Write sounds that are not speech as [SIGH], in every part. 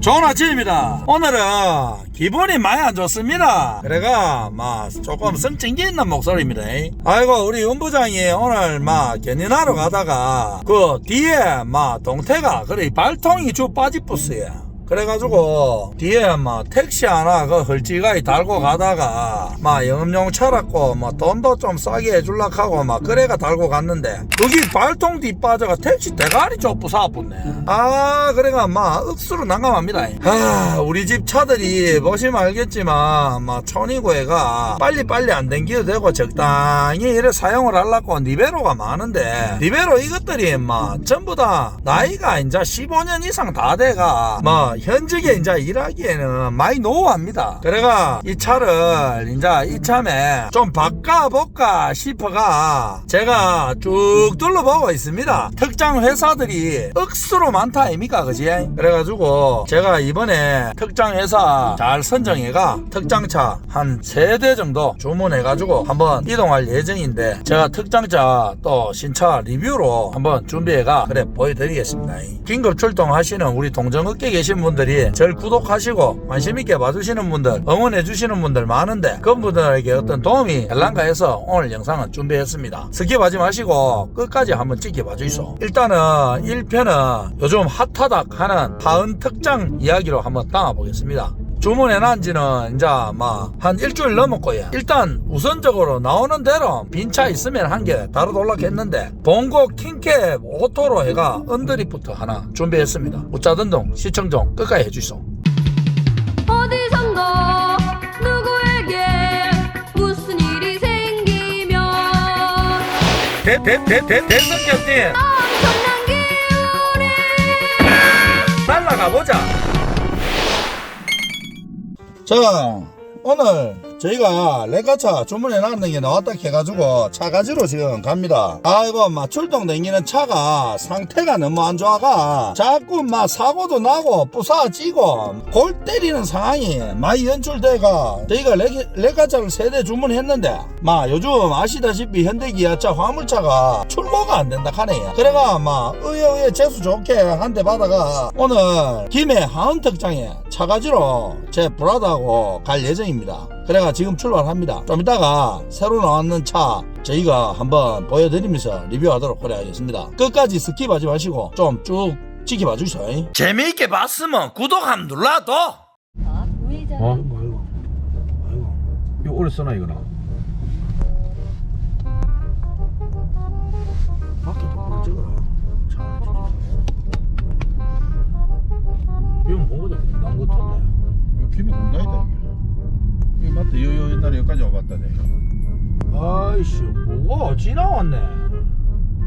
좋은 아침입니다. 오늘은 기분이 많이 안 좋습니다. 그래가 막 조금 성증기 있는 목소리입니다. 아이고 우리 윤부장이 오늘 막 견인하러 가다가 그 뒤에 막 동태가 그래 발통이 쭉 빠지뿌스야. 그래가지고 뒤에 막 택시 하나 그 헐지가이 달고 가다가 막 영업용 쳐놨고 뭐 돈도 좀 싸게 해줄락 하고 막 그래가 달고 갔는데 거기 발통 뒤 빠져가 택시 대가리 쪽 부사붙네. 아 그래가 막 억수로 난감합니다. 아 우리 집 차들이 보시면 알겠지만 막 촌이고애가 빨리빨리 안 댕겨도 되고 적당히 이래 사용을 하려고 니베로가 많은데 니베로 이것들이 막 전부 다 나이가 이제 15년 이상 다 돼가 뭐 현직에 이제 일하기에는 많이 노후합니다. 그래가 이 차를 이제 이참에 좀 바꿔볼까 싶어가 제가 쭉 둘러보고 있습니다. 특장 회사들이 억수로 많다 아닙니까 그지? 그래가지고 제가 이번에 특장 회사 잘 선정해가 특장차 한 세 대 정도 주문해가지고 한번 이동할 예정인데 제가 특장차 또 신차 리뷰로 한번 준비해가 그래 보여드리겠습니다. 긴급 출동하시는 우리 동정업계 계신 분 들이 절 구독하시고 관심 있게 봐주시는 분들 응원해 주시는 분들 많은데 그분들에게 어떤 도움이 될란가 해서 오늘 영상은 준비했습니다. 스킵하지 마시고 끝까지 한번 지켜봐 주이소. 일단은 1편은 요즘 핫하다 하는 파은 특장 이야기로 한번 담아보겠습니다. 주문해난 지는 이제 막 한 일주일 넘었고요. 일단 우선적으로 나오는 대로 빈차 있으면 한개 다루 돌락했는데 봉고 킹캡 오토로 해가 언더리프트 하나 준비했습니다. 우짜든동 시청 좀 끝까지 해주소. 어디선가 누구에게 무슨 일이 생기면 대대대대 대선 경님 엄청난 기운이 날라가 보자. 자, 오늘 저희가 레카차 주문해 놨는 게 나왔다 해가지고 차 가지러 지금 갑니다. 아이고, 막 출동 댕기는 차가 상태가 너무 안 좋아가 자꾸 막 사고도 나고 부사지고 골 때리는 상황이 많이 연출돼가 저희가 레, 레카차를 세대 주문했는데 막 요즘 아시다시피 현대기아차 화물차가 출고가 안 된다 하네요. 그래가 막 의외의외 재수 좋게 한 대 받아가 오늘 김해 하은 특장에 차 가지러 제 브라더하고 갈 예정입니다. 그래가 지금 출발합니다. 좀 이따가 새로 나왔는 차 저희가 한번 보여드리면서 리뷰하도록 그래 하겠습니다. 끝까지 스킵하지 마시고 좀 쭉 지켜봐 주세요. 재미있게 봤으면 구독 한 눌러도. 어? 아이고 아이고 아이고 이거 오래 써나 이거나 밖에 이건 뭐거든 난 같은데 이거 김이 군다이다 이게 이거 맞다 요, 요 옛날에 여기까지 와봤다 내가 아이씨 뭐가 지나왔네.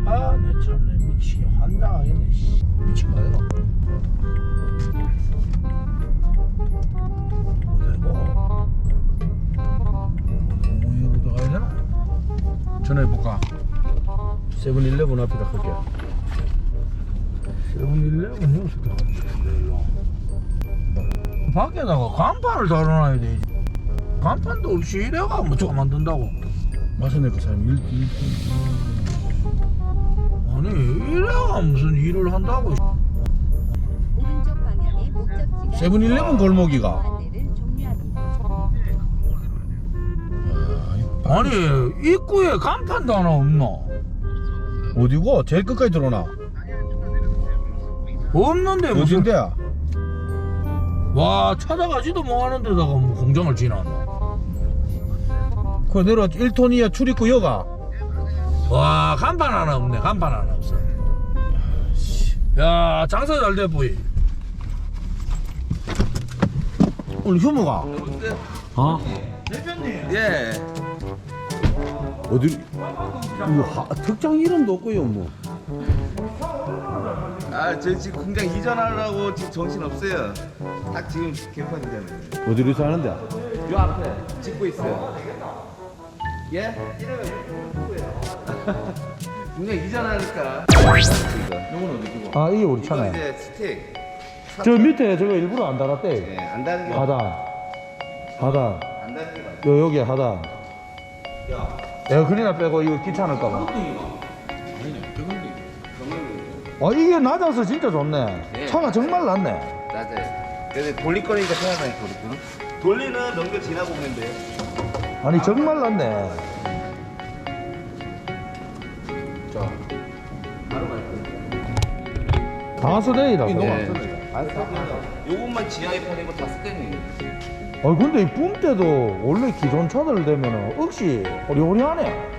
아내 참내 미치게 환장하겠네. 씨. 미친 거 아이가? 뭐다 이거? 공무원으로 가야 되나? 전화해볼까? 세븐일레븐 앞에다 걸게. 세븐일레븐 여기서 가는데. 밖에다가 간판을 달아놔야 되지. 간판도 없이 이래가 뭐 저거 만든다고. 마선에 그 사람 일, 일, 일, 아니 이래가 무슨 일을 한다고. 오른쪽 방향의 목적지가 세븐일레븐 골목이가 안내를 종료합니다. 아, 아니 입구에 간판도 하나 없노? 어디고? 제일 끝까지 들어오나? 없는데 무슨 어딘데야? 와 찾아가지도 못하는 데다가 뭐 공장을 지나노? 그 내려 1톤이야 출입구 여가. 와 간판 하나 없네 간판 하나 없어. 야 장사 잘 돼 보이. 오늘 휴무가? 어? 예. 어디 이거 하, 특장 이름도 없고요 뭐 아, 저 지금 공장 이전하려고 지금 정신 없어요. 딱 지금 개판이잖아요. 어디로 사는데? 요 앞에 짓고 있어요. 예? [LAUGHS] 공장 이전하니까. 아 이게 우리 이거 차네 이제 스틱. 저 밑에 저거 일부러 안 달았대 예, 안 다는 게. 하단 하단 안 다는 게 맞아. 요 여기 하단 에어컨이나 빼고 이거 귀찮을까봐 아 이게 낮아서 진짜 좋네 네. 차가 정말 낫네 낮아요. 근데 돌릴 거니까 편하다니까 우리 돌리는 넘겨 지나고 오면 돼. 아니 정말 났네 자 바로 갈 거야. 다스데이라고 요것만 지하에 파내고 다 스탠이. 아 근데 이 뿜 때도 원래 기존 차들 되면은 억시 호리호리하네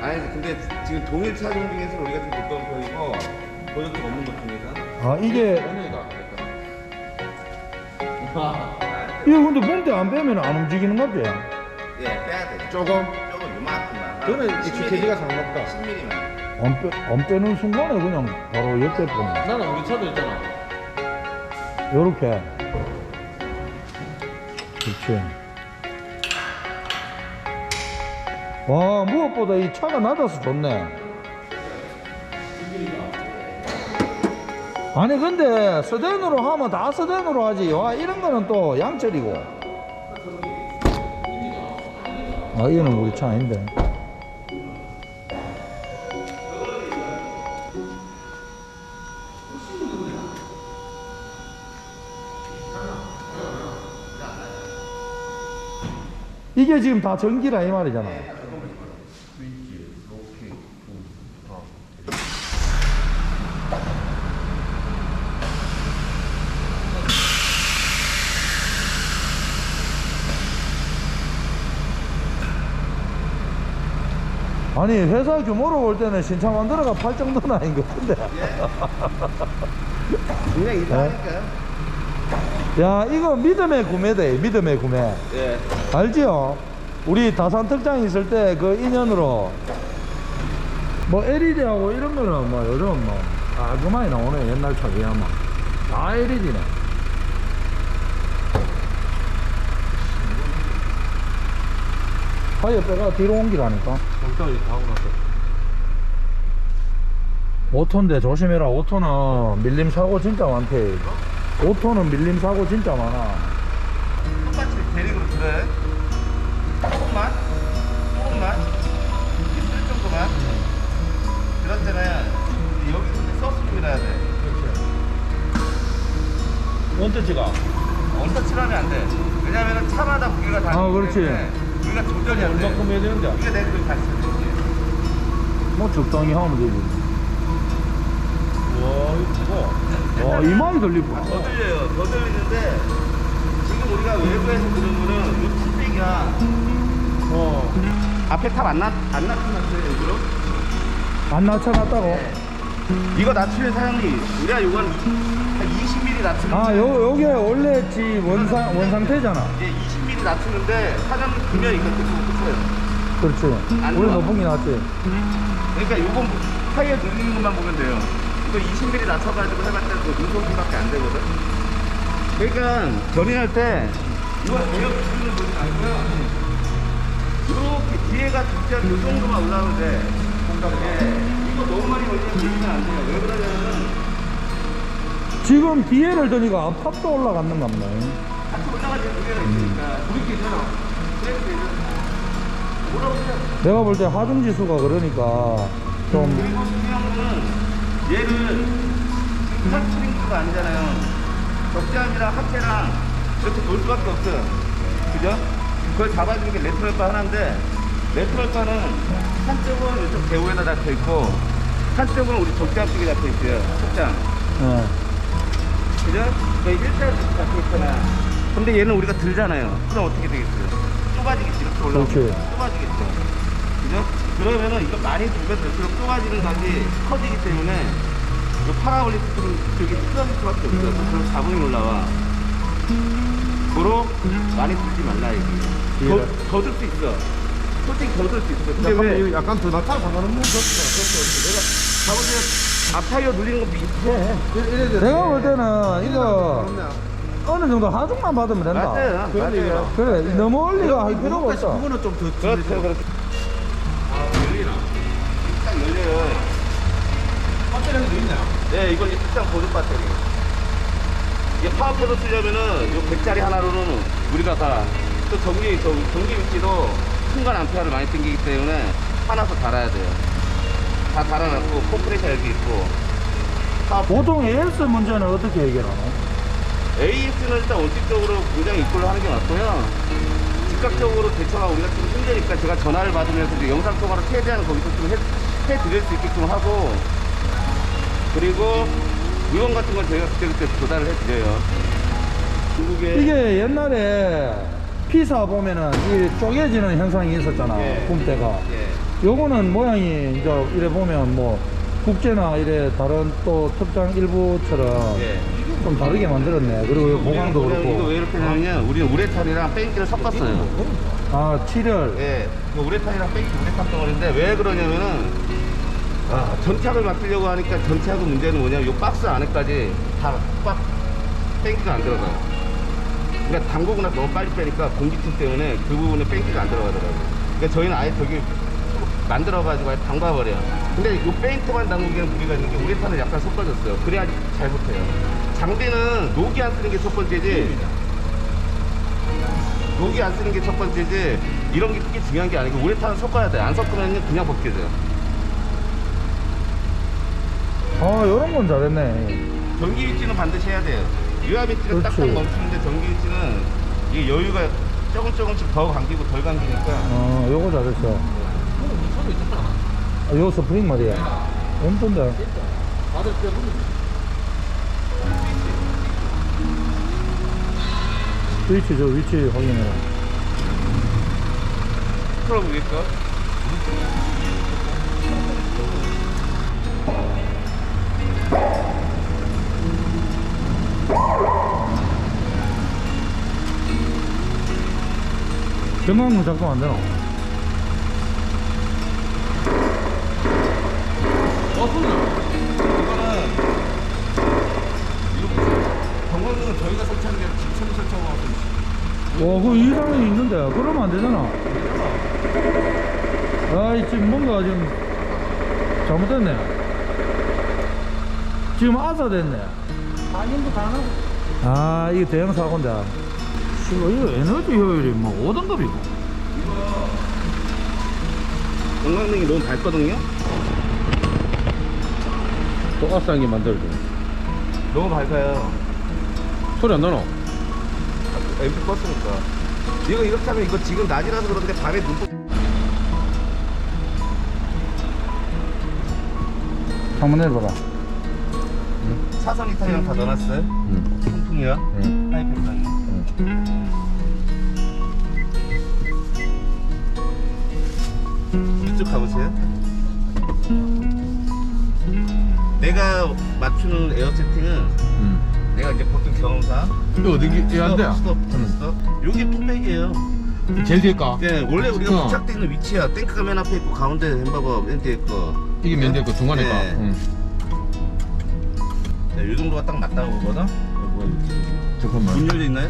아니 근데 지금 동일 차종 중에서 우리가 좀 두꺼운 편이고 보여줄 수 없는 것 중에서. 아 이게 연예가 이거 근데 뿜때안 빼면 안 움직이는 거지? 예, 빼야 돼. 조금 조금 요만큼만. 저는 익숙해지가 상관없다 10mm만. 안, 빼, 안 빼는 순간에 그냥 바로 옆에 뿜 나는 우리 차도 있잖아 요렇게 그렇지 와 무엇보다 이 차가 낮아서 좋네. 아니 근데 스댄으로 하면 다 스댄으로 하지. 와 이런 거는 또 양철이고. 아 이거는 우리 차 아닌데. 이게 지금 다 전기라 이 말이잖아 아니 회사 규모로 볼 때는 신차 만들어가 팔 정도는 아닌 것 같은데 그냥 이상하니까요. 야 이거 믿음의 구매대 믿음의 구매 예. 알지요? 우리 다산 특장 있을 때 그 인연으로 뭐 LED하고 이런 거는 뭐 요즘 뭐 깔끔하게 나오네 옛날 차 비하면 다 LED네 타이어 빼가 뒤로 옮기라니까 정상이 다 하고 나서 오토인데 조심해라 오토는 밀림 사고 진짜 많대 오토는 밀림 사고 진짜 많아 똑같이 대립으로 들어요. 조금만, 조금만, 있을 정도만. 들었잖아요. 여기 서스로 밀어야 돼. 원터치가 원터치로 하면 안 돼. 왜냐면은 차마다 무게가 다르기 아, 그렇지. 때문에 우리가 조절이 안 돼. 얼마큼 해야 되는데 우리가 내가 그걸 다 쓰는 거지. 뭐 적당히 하면 되지 와 이거 와 이마이 들리고 더 들려요. 더 들리는데 지금 우리가 외부에서 들은 거는 이 탑백이야. 어 앞에 탑안 낮, 안 낮춰놨어요, 일부러? 안 낮춰놨다고? 네. 이거 낮추는 사장님, 우리가 요건 한 20mm 낮추는 아, 요, 요게 원래 지 원상, 원상태잖아. 이제 20mm 낮추는데 사장님 금연 이거 듣고 끝어요. 그렇지. 안 좋아. 높은 게 낫지. 그러니까 요건 타이어 늘리는 것만 보면 돼요. 이거 20mm 낮춰가지고 해봤자 그 눈썹밖에 안 되거든. 그러니까 견인할 때 이거 내려 붙이는 분이 아니고요. 이렇게 뒤에가 진짜 이 정도만 올라오면 돼. 예. 이거 너무 많이 올리면 밀리면 안 돼요. 왜 그러냐면은 지금 뒤에를 드니까 앞탑도 올라갔는 가 보네. 같이 올라가지 무게가 있으니까 우리 괜찮아. 그래도 되잖아. 올라오세요. 내가 볼 때 하중지수가 그러니까 좀, 그리고 중요한 거는 얘를 지금 탈트링크가 아니잖아요. 적재함이랑 하체랑 이렇게 놀 수밖에 없어요. 그죠? 그걸 잡아주는 게 레트럴바 하나인데 레트럴바는 한쪽은 이쪽 대우에다 잡혀 있고 한쪽은 우리 적재함 쪽에 잡혀 있어요. 속장. 예. 그죠? 거의 일자로 잡혀 있잖아. 근데 얘는 우리가 들잖아요. 그럼 어떻게 되겠어요? 좁아지겠지. 이렇게 올라오면 그렇지. 좁아지겠죠. 그죠? 그러면은 이거 많이 두면 될수록 좁아지는 것이 커지기 때문에 이 파라올리스 쪽이 틀어질 수밖에 없어요. 그럼 자본이 올라와. 고로 많이 들지 말라 얘기예요. 더, 더들수 있어. 솔직히 더들수 있어. 근데 왜? 약간 더 낮아 상관없는 거 가보세요. 앞 타이어 눌리는 거 비슷해. 이래 돼 내가 볼 때는 이거 어느 정도 하중만 받으면 된다. 맞아요. 맞아요. 그래, 너무 올리가 할 필요가 없어. 그거는 좀더 그렇죠, 그렇죠. 아, 열리나? 딱 열려요. 배터리도 있네 네, 이건 이제 특장 보조 배터리. 이게 파워패드 쓰려면은 요 100짜리 하나로는 우리가 다, 또 전기, 저, 전기 위치도 순간 암페어를 많이 땡기기 때문에 하나서 달아야 돼요. 다 달아놨고, 컴프레셔 여기 있고. 파워, 보통 AS 문제는 어떻게 해결하노? AS는 일단 원칙적으로 공장 입고를 하는 게 맞고요. 즉각적으로 대처가 우리가 좀 힘드니까 제가 전화를 받으면서 이제 영상 통화로 최대한 거기서 좀 해, 해드릴 수 있게끔 하고 그리고 물건 같은 건 저희가 그때그때 조달을 해드려요. 중국에 이게 옛날에 피사 보면은 이 쪼개지는 현상이 있었잖아. 예. 붐대가. 예. 요거는 모양이 이제 이래 보면 뭐 국제나 이래 다른 또 특장 일부처럼 예. 좀 다르게 만들었네. 그리고 요 보강도 이거 왜 그렇고. 이렇게 하냐면 우리는 우레탄이랑 뺑기를 섞었어요. 아, 칠열. 예, 그 우레탄이랑 뺑기 우레탄 덩어리인데 왜 그러냐면은 아, 전착을 맡으려고 하니까 전착의 문제는 뭐냐면 이 박스 안에까지 다빡 뺑기가 안 들어가요. 그러니까 담그고 나서 너무 빨리 빼니까 공기층 때문에 그 부분에 뺑기가 안 들어가더라고요. 그러니까 저희는 아예 저기 만들어가지고 아예 담가버려요. 근데 이 페인트만 담그기에는 무리가 있는 게 우레탄을 약간 섞어줬어요. 그래야 잘 못해요. 장비는 녹이 안 쓰는 게 첫 번째지. 녹이 안 쓰는 게 첫 번째지 이런 게 크게 중요한 게 아니고 우레탄은 섞어야 돼. 안 섞으면 그냥 벗겨져요. 아, 요런 건 잘했네. 전기 위치는 반드시 해야 돼요. 유압 위치는 그렇지. 딱딱 멈추는데 전기 위치는 이게 여유가 조금 조금씩 더 감기고 덜 감기니까 어, 요거 잘했어. 아, 요 스프링 말이야. 엄청다. 스 위치 저 위치 확인해라. 풀어보겠어? 경광문 작동 안 되나? 이거는 경관등은 저희가 설치하는 게 아니라 직접 설치하고 있어요. 와, 그 이상이 있는데 그러면 안 되잖아. 아이 지금 뭔가 지금 잘못됐네. 지금 아사 됐네. 반인도 다 하고. 아, 이게 대형 사고인데. 이거 이거 에너지 효율이 뭐 5등급이고. 경관등이 너무 밝거든요? 또 아싸하게 만들어줘. 너무 밝아요. 소리 안 나노? 앰프 껐으니까. 이거 이렇게 하면 이거 지금 낮이라서 그런데 밤에 눈 한번 내려봐라. 사선 이탈이랑 다 넣어놨어요. 응. 통풍이랑 응. 파이프랑. 이쪽 가보세요. 내가 맞추는 에어 세팅은 응. 내가 이제 보통 경험상 이거 어디, 이안 돼? 스톱, 스톱, 스톱. 여기 뚝배기예요. 제일 뒤에 까? 네, 원래 우리가 어. 부착되어 있는 위치야. 탱크가 맨 앞에 있고 가운데 햄버거 맨 뒤에 있고. 이게 맨 뒤에 거 중간에 까? 네. 응. 네, 이 정도가 딱 맞다고 보거든. 잠깐만. 문 열려 있나요?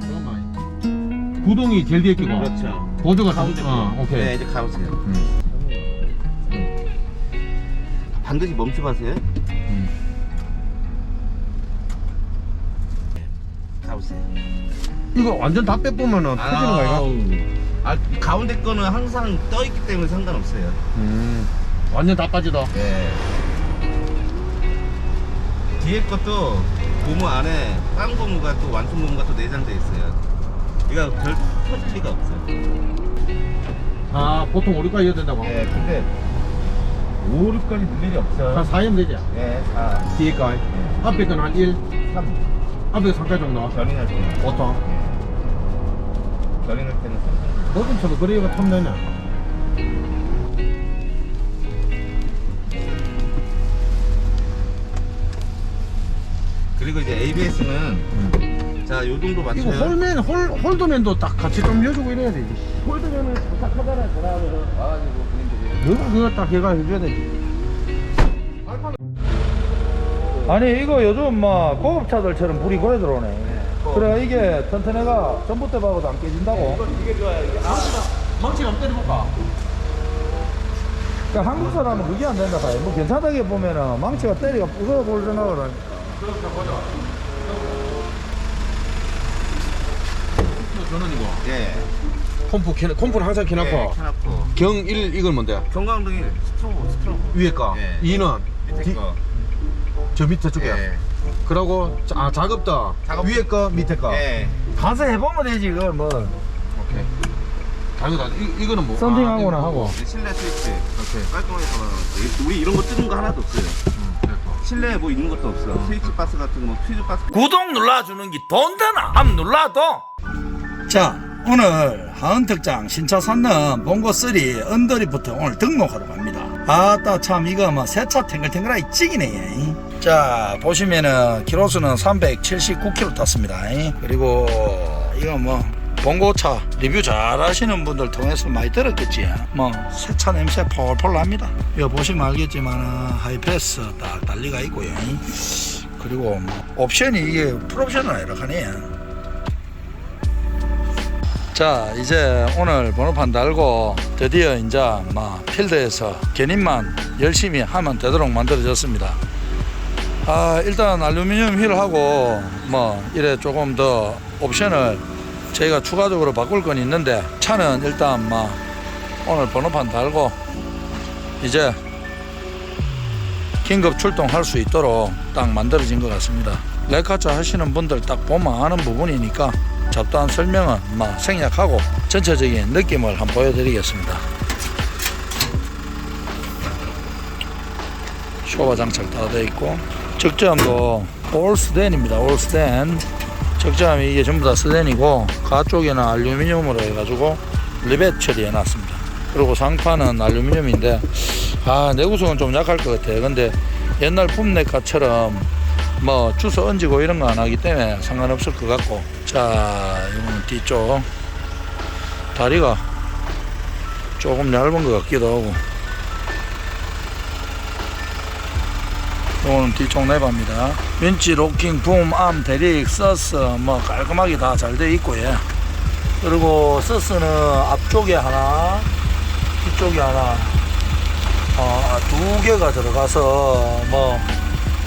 잠깐만. 구동이 제일 뒤에 끼고. 그렇죠. 보조가 가운데 좀- 어, 거. 오케이. 네, 이제 가보세요. 응. 반드시 멈춰 가세요. 응. 가보세요. 이거 완전 다 빼보면은 터지는 거 아이가? 아, 가운데 거는 항상 떠 있기 때문에 상관없어요. 음. 완전 다 빠지다. 네. 뒤에 것도 고무 안에 빵 고무가 또 완충 고무가 또 내장돼 있어요. 이거 별 터질 리가 없어요. 아, 보통 우리가 이어야 된다고? 네, 근데 5, 6까지 늘 일이 없어요. 한 4년 되지? 네, 4, 뒤에 거. 앞에 거는 한 1. 3. 앞에 3까지 정도. 견인할 때는. 보통. 견인할 때는 3. 뭐든 쳐도 그래가 탐내냐? 그리고 이제 ABS는 자, 요 정도 이거 맞춰요. 홀맨, 홀, 홀드맨도 딱 같이 좀 해주고 이래야 되지. 홀드면은 부탁하잖아요. 전화하면서 와가지고 너가 그거 딱 해가 해줘야 되지. 아니 이거 요즘 막 고급차들처럼 불이 고래 들어오네. 그래 이게 튼튼해가 전봇대 박아도 안 깨진다고. 되게 좋아요. 이게 아, 망치 한번 때려볼까? 그러니까 한국 사람은 그게 안 된다 봐요. 뭐 괜찮다게 보면은 망치가 때리가 부숴 볼 생각을 하니까. 저는 이거. 예. 컴프 켜, 컴프는 항상 켜놓고. 예, 켜놓고. 경1 이걸 뭔데? 경광등이 스트로브, 스트로브. 위에 거. 예. 2는? 밑에 거. 저 밑에 쪽에. 예. 그러고 자, 아 작업도 작업. 위에 거 밑에 거. 예. 가서 해보면 되지 그걸 뭐 오케이. 작업도 이 이거는 뭐? 썬팅하거나 아, 하고 이제 실내 스위치 오케이. 깔끔하게 잡아놨어. 우리 이런 거 뜨는 거 하나도 없어요. 음. 실내에 뭐 있는 것도 없어. 스위치 바스 같은 거, 뭐 퓨즈 바스. 구독 눌러주는 게돈 되나? 한번 눌러도. 자, 오늘 하은특장 신차 샀는 봉고 3 언더리부터 오늘 등록하러 갑니다. 아따 참 이거 뭐 새차 탱글탱글하게 찌기네. 자 보시면은 키로수는 379km 탔습니다. 그리고 이거 뭐 봉고차 리뷰 잘 하시는 분들 통해서 많이 들었겠지. 뭐 새차 냄새 폴폴 납니다. 이거 보시면 알겠지만 하이패스 딱 달리가 있고요. 그리고 뭐 옵션이 이게 풀옵션은 아니라 하네. 자 이제 오늘 번호판 달고 드디어 이제 막 필드에서 견인만 열심히 하면 되도록 만들어졌습니다. 아 일단 알루미늄 휠하고 뭐 이래 조금 더 옵션을 저희가 추가적으로 바꿀 건 있는데 차는 일단 막 오늘 번호판 달고 이제 긴급 출동할 수 있도록 딱 만들어진 것 같습니다. 레카차 하시는 분들 딱 보면 아는 부분이니까 잡다한 설명은 막 생략하고 전체적인 느낌을 한번 보여드리겠습니다. 쇼바 장착 다 되어 있고 적점도 올 스댄입니다. 올 스댄 적점이 이게 전부 다 스댄이고 가쪽에는 알루미늄으로 해가지고 리벳 처리해 놨습니다. 그리고 상판은 알루미늄인데 아 내구성은 좀 약할 것 같아요. 근데 옛날 품네카처럼 뭐 주소 얹고 이런 거 안 하기 때문에 상관없을 것 같고 자 이거는 뒤쪽 다리가 조금 얇은 것 같기도 하고. 이거는 뒤쪽 내바입니다. 윈치 로킹 붐 암 대릭 서스 뭐 깔끔하게 다 잘 돼 있고요 그리고 서스는 앞쪽에 하나 뒤쪽에 하나 어, 두 개가 들어가서 뭐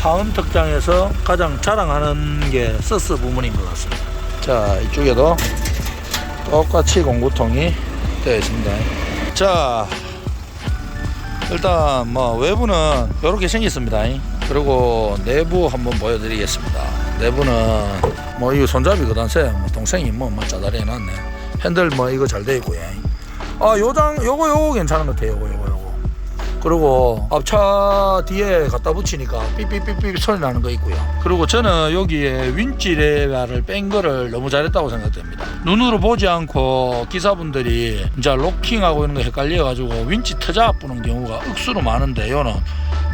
하은 특장에서 가장 자랑하는 게 서스 부분인 것 같습니다. 자 이쪽에도 똑같이 공구통이 되어 있습니다. 자 일단 뭐 외부는 이렇게 생겼습니다. 그리고 내부 한번 보여드리겠습니다. 내부는 뭐 이거 손잡이거든요. 뭐 동생이 뭐, 뭐 짜다리 해놨네. 핸들 뭐 이거 잘 되어 있고요. 아 요장 요거 요거 괜찮은 것 같아요. 요거 요거. 그리고 앞차 뒤에 갖다 붙이니까 삐삐삐삐 소리 나는 거 있고요. 그리고 저는 여기에 윈치 레바를 뺀 거를 너무 잘했다고 생각됩니다. 눈으로 보지 않고 기사분들이 이제 로킹하고 이런 거 헷갈려가지고 윈치 터자 부는 경우가 억수로 많은데 요는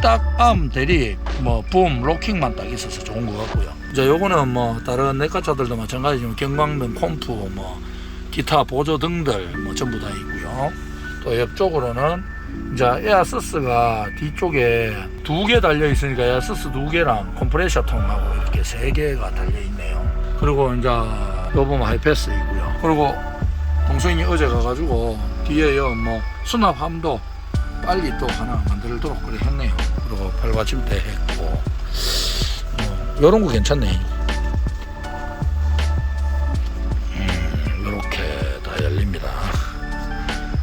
딱암 대리 뭐붐 로킹만 딱 있어서 좋은 것 같고요. 이제 요거는 뭐 다른 내과차들도 마찬가지지만 경광등 콤프 뭐 기타 보조 등들 뭐 전부 다 있고요. 또 옆쪽으로는 이제 에어서스가 뒤쪽에 두 개 달려 있으니까 에어서스 두 개랑 컴프레셔 통하고 이렇게 세 개가 달려 있네요. 그리고 이제 요 보면 하이패스 있고요. 그리고 동생이 어제 가가지고 뒤에요 뭐 수납 함도 빨리 또 하나 만들도록 그래 했네요. 그리고 발받침대 했고 뭐 요런 거 괜찮네. 음, 이렇게 다 열립니다.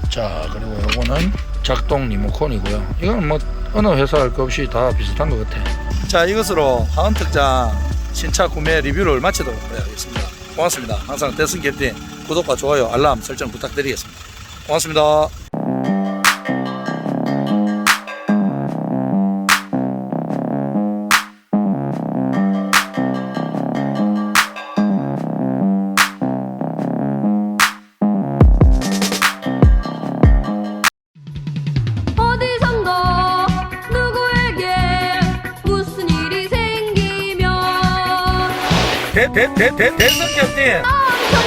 자 그리고 요거는 작동 리모컨이고요. 이건 뭐 어느 회사 할 것 없이 다 비슷한 것 같아 자 이것으로 하은 특장 신차 구매 리뷰를 마치도록 하겠습니다. 고맙습니다. 항상 대승 캡틴 구독과 좋아요 알람 설정 부탁드리겠습니다. 고맙습니다 대 대대 대승 캡